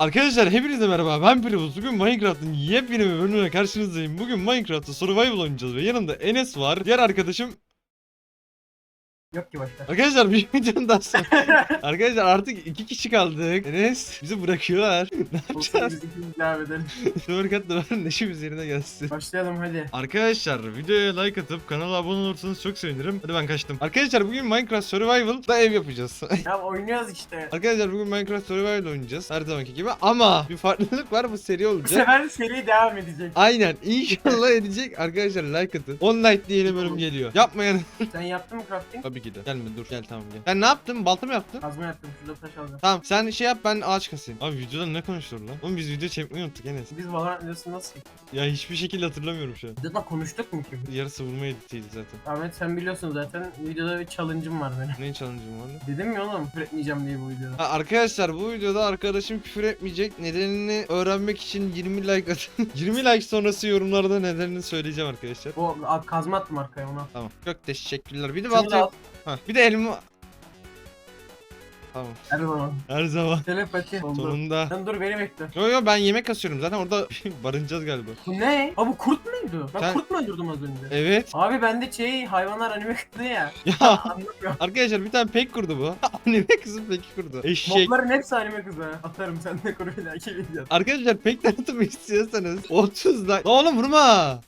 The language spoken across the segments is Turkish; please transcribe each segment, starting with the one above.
Arkadaşlar hepinize merhaba. Ben Primus bugün Minecraft'ın yepyeni bir bölümüne karşınızdayım. Bugün Minecraft'ta survival oynayacağız ve yanımda Enes var. Diğer arkadaşım Yok ki başka. Arkadaşlar bir videonun daha sonra Arkadaşlar artık iki kişi kaldık Enes bizi bırakıyorlar Ne yapacağız? biz ikimiz devam edelim. Supercat'la var neşimiz yerine gelsin Başlayalım hadi. Arkadaşlar videoya like atıp kanala abone olursanız çok sevinirim Hadi ben kaçtım Arkadaşlar bugün Minecraft Survival'da ev yapacağız Ya oynuyoruz işte. Arkadaşlar bugün Minecraft Survival oynayacağız her zamanki gibi ama bir farklılık var bu seri Bu olacak sefer seri devam edecek. Aynen inşallah edecek arkadaşlar like atın 10 like diye yeni bölüm geliyor Yapmayan Sen yaptın mı crafting? Tabii ki de gelme dur gel tamam gel Sen ne yaptın balta mı yaptın? Kazma yaptım şurada taş aldım. Tamam sen şey yap ben ağaç kasayım Abi videoda ne konuşulur lan? Oğlum biz video çekmeyi unuttuk Enes Biz Valorant videosunu nasıl çektik? Ya hiçbir şekilde hatırlamıyorum şu an Videoda konuştuk mu ki? Yarısı vurma editiydi zaten Ahmet sen biliyorsun zaten videoda bir challenge'ım var benim. Neyin challenge'ım vardı? Dedim ya oğlum küfür etmeyeceğim diye bu videoda. Ha, arkadaşlar bu videoda arkadaşım küfür etmeyecek nedenini öğrenmek için 20 like atın 20 like sonrası yorumlarda nedenini söyleyeceğim arkadaşlar O a, kazma attım arkaya ona. Tamam çok teşekkürler bir de balta al. Ha, bir de elma Tamam Her zaman. her zaman Telepati oldu. sonunda Sen dur beni bekle. Yo yo ben yemek kasıyorum zaten orada barınacağız galiba. Bu ne? Abi bu kurt muydu? Ben Sen- kurt mu öldürdüm az önce? Evet. Abi bende şey hayvanlar anime kırdı ya. Ya Anlamıyorum. arkadaşlar bir tane pek kurdu bu. Anime kızı pek kurdu. Eşek. Mobların hepsi anime kızı. ha. Atarım sen de kur bir dahaki video. Arkadaşlar pek tanıtımı istiyorsanız 30 like. Lan oğlum vurma.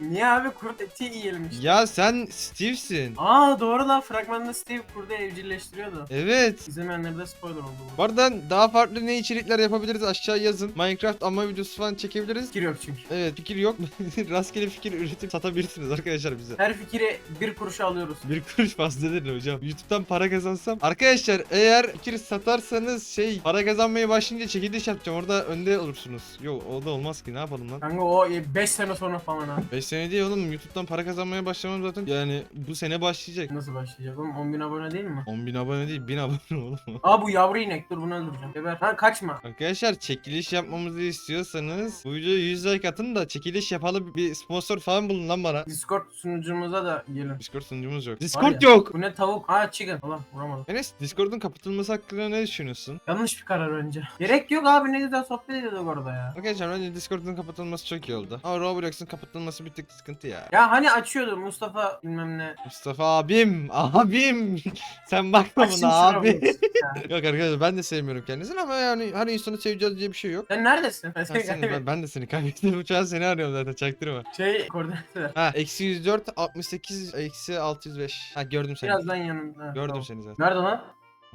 Niye abi kurt eti yiyelim işte. Ya sen Steve'sin. Aa doğru lan fragmanda Steve kurdu evcilleştiriyordu. Evet. İzlemeyenlere de spoiler oldu bu. Bu arada daha farklı ne içerikler yapabiliriz aşağı yazın. Minecraft ama videosu falan çekebiliriz. Fikir yok çünkü. Evet fikir yok. Rastgele fikir üretip satabilirsiniz arkadaşlar bize. Her fikri bir kuruşa alıyoruz. Bir kuruş fazla değil hocam. YouTube'dan para kazansam. Arkadaşlar eğer fikir satarsanız şey para kazanmaya başlayınca çekiliş yapacağım. Orada önde olursunuz. Yok o da olmaz ki ne yapalım lan. Kanka o 5 sene sonra falan ha. 5 sene değil oğlum YouTube'dan para kazanmaya başlamam zaten. Yani bu sene başlayacak. Nasıl başlayacak oğlum 10 bin abone değil mi? 10.000 abone değil 1000 abone oğlum. Aa bu yavru inek dur bunu öldüreceğim. Geber. Ha kaçma. Arkadaşlar çekiliş yapmamızı istiyorsanız bu videoya 100 like atın da çekiliş yapalım bir sponsor falan bulun lan bana. Discord sunucumuza da gelin. Discord sunucumuz yok. Discord ya, yok. Bu ne tavuk? Aa chicken. Allah vuramadım. Enes Discord'un kapatılması hakkında ne düşünüyorsun? Yanlış bir karar bence. Gerek yok abi ne güzel sohbet ediyorduk orada ya. Arkadaşlar bence Discord'un kapatılması çok iyi oldu. Ama Roblox'un kapatılması bir tık sıkıntı ya. Ya hani açıyordu Mustafa bilmem ne. Mustafa abim, abim. Sen bakma Açayım buna abi. bu. yok arkadaşlar ben de sevmiyorum kendisini ama yani her insanı seveceğiz diye bir şey yok. Sen neredesin? Ha, seni, ben, ben de seni kaybettim uçağı seni arıyorum zaten çaktırma. Şey koordinatı ver. Ha eksi 104 68 eksi 605. Ha gördüm seni. Birazdan yanında. Gördüm seni zaten. Nerede lan?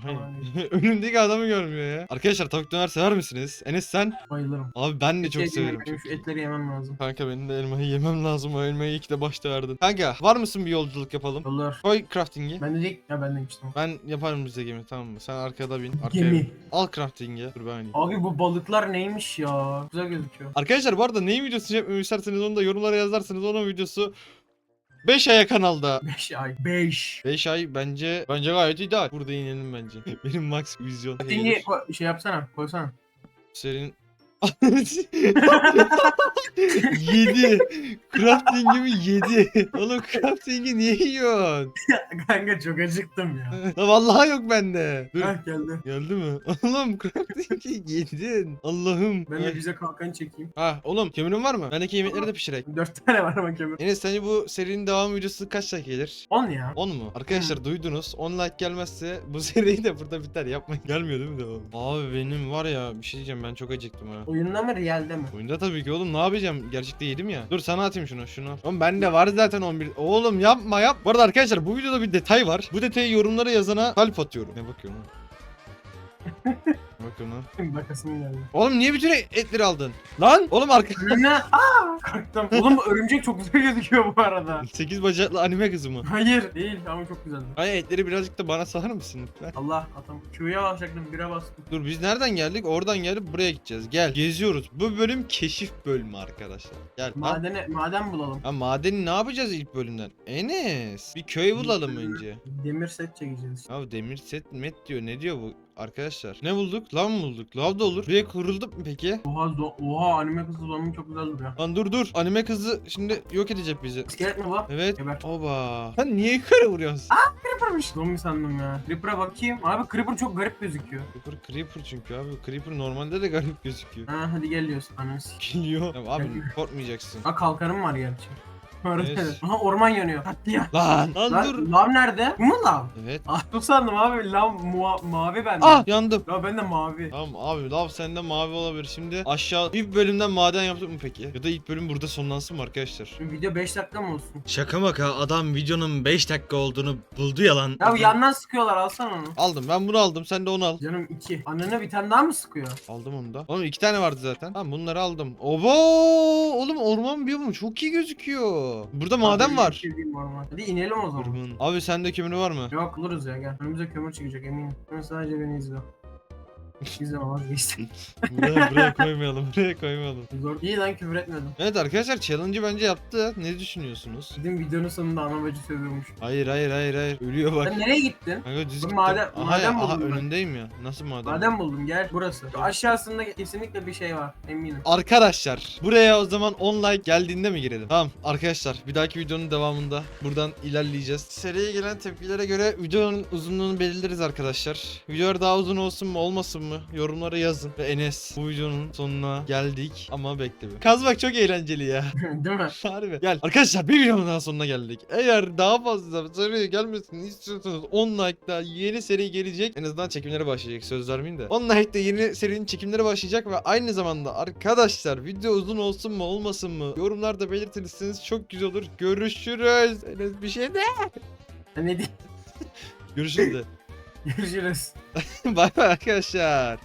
Tamam. Önündeki adamı görmüyor ya. Arkadaşlar tavuk döner sever misiniz? Enes sen? Bayılırım. Abi ben de çok yedim, severim. benim Şu etleri yemem lazım. Kanka benim de elmayı yemem lazım. O elmayı ilk de başta verdin. Kanka var mısın bir yolculuk yapalım? Olur. Koy crafting'i. Ben de değil. Ya ben de gittim. Ben yaparım bize gemi tamam mı? Sen arkada bin. Arkaya Gemi. bin. Al crafting'i. Dur ben oynayayım. Abi bu balıklar neymiş ya? Güzel gözüküyor. Arkadaşlar bu arada neyin videosunu yapmamı isterseniz onu da yorumlara yazarsınız. Onun videosu 5 aya kanalda. 5 ay. 5. 5 ay bence bence gayet ideal. Burada inelim bence. Benim max vizyon. Ko- şey yapsana. Koysana. Senin 7 Crafting'imi 7 Oğlum crafting'i niye yiyorsun? Kanka çok acıktım ya. La vallahi yok bende. Dur. Hah geldi. Geldi mi? Oğlum crafting'i yedin. Allah'ım. Ben Ay. de bize kalkan çekeyim. Ha oğlum kömürün var mı? Bendeki yemekleri de pişirek. 4 tane var ama kömür. Enes sence bu serinin devam videosu kaç dakika gelir? 10 ya. 10 mu? Arkadaşlar duydunuz. 10 like gelmezse bu seri de burada biter. Yapmayın. Gelmiyor değil mi devam? Abi benim var ya bir şey diyeceğim ben çok acıktım ha. Oyunda mı realde mi? Oyunda tabii ki oğlum ne yapacağım? Gerçekte yedim ya. Dur sana atayım şunu şunu. Oğlum bende var zaten 11. Oğlum yapma yap. Bu arada arkadaşlar bu videoda bir detay var. Bu detayı yorumlara yazana kalp atıyorum. Ne bakıyorum bakıyorum lan? Bakasım geldi. Oğlum niye bütün etleri aldın? Lan oğlum arka... Ne? Aa! Kalktım. Oğlum örümcek çok güzel gözüküyor bu arada. 8 bacaklı anime kızı mı? Hayır değil ama çok güzeldi. Ay etleri birazcık da bana salar mısın lütfen? Allah atam. Q'ya basacaktım bire bastım. Dur biz nereden geldik? Oradan gelip buraya gideceğiz. Gel geziyoruz. Bu bölüm keşif bölümü arkadaşlar. Gel. Madene, maden bulalım. ha madeni ne yapacağız ilk bölümden? Enes bir köy bulalım önce. Demir set çekeceğiz. Ya demir set met diyor. Ne diyor bu? Arkadaşlar. Ne bulduk? Lav mı bulduk? Lav da olur. Buraya kırıldık mı peki? Oha zo oha anime kızı zombi çok güzel duruyor. Lan dur dur. Anime kızı şimdi yok edecek bizi. İskelet mi bu? Evet. Geber. Oba. Sen niye yukarı vuruyorsun? Creeper'mış. Zombi sandım ya. Creeper'a bakayım. Abi Creeper çok garip gözüküyor. Creeper Creeper çünkü abi. Creeper normalde de garip gözüküyor. Ha hadi gel diyorsun. Ananı s- Geliyor. Ya abi korkmayacaksın. Ha kalkanım var gerçi. Neyse. evet. Aha orman yanıyor. Hadi ya. Lan. Lan Lan, dur. lav nerede? Bu mu lav? Evet. Ah çok sandım abi lav mua- mavi bende. Ah yandım. Ya ben de mavi. Tamam abi lav sende mavi olabilir. Şimdi aşağı ilk bölümden maden yaptık mı peki? Ya da ilk bölüm burada sonlansın mı arkadaşlar? Şimdi video 5 dakika mı olsun? Şaka maka adam videonun 5 dakika olduğunu buldu yalan. Ya bu yandan sıkıyorlar alsana onu. Aldım ben bunu aldım sen de onu al. Canım 2. Ananı bir tane daha mı sıkıyor? Aldım onu da. Oğlum iki tane vardı zaten. Tamam bunları aldım. Obo! Oğlum orman biyomu çok iyi gözüküyor. Burada maden var. sevdiğim orman. Hadi inelim o zaman. Abi sende kömürü var mı? Yok buluruz ya gel. Önümüze kömür çıkacak eminim. Ben sadece beni izle. İzleme vazgeçtim. buraya, buraya koymayalım. Buraya koymayalım. Zor. İyi lan küfür etmedim. Evet arkadaşlar challenge'ı bence yaptı. Ne düşünüyorsunuz? Dedim videonun sonunda ana bacı sövüyormuş. Hayır hayır hayır hayır. Ölüyor bak. Sen nereye gittin? Kanka düz gittim. maden- aha, maden ya, aha buldum ben. önündeyim ya. Nasıl maden? Madem buldum gel burası. Şu aşağısında kesinlikle bir şey var eminim. Arkadaşlar buraya o zaman 10 like geldiğinde mi girelim? Tamam arkadaşlar bir dahaki videonun devamında buradan ilerleyeceğiz. Seriye gelen tepkilere göre videonun uzunluğunu belirleriz arkadaşlar. Videolar daha uzun olsun mu olmasın mı? Yorumlara yazın. Ve Enes bu videonun sonuna geldik ama bekle bir. Kazmak çok eğlenceli ya. Değil mi? Harbi. Gel arkadaşlar bir videonun daha sonuna geldik. Eğer daha fazla seriye gelmesini istiyorsanız 10 like'da yeni seri gelecek. En azından çekimlere başlayacak söz vermeyin de. 10 like'da yeni serinin çekimleri başlayacak ve aynı zamanda arkadaşlar video uzun olsun mu olmasın mı yorumlarda belirtirseniz çok güzel olur. Görüşürüz. Enes bir şey de. Ne diyeyim? Görüşürüz de. Görüşürüz. Bay bay arkadaşlar.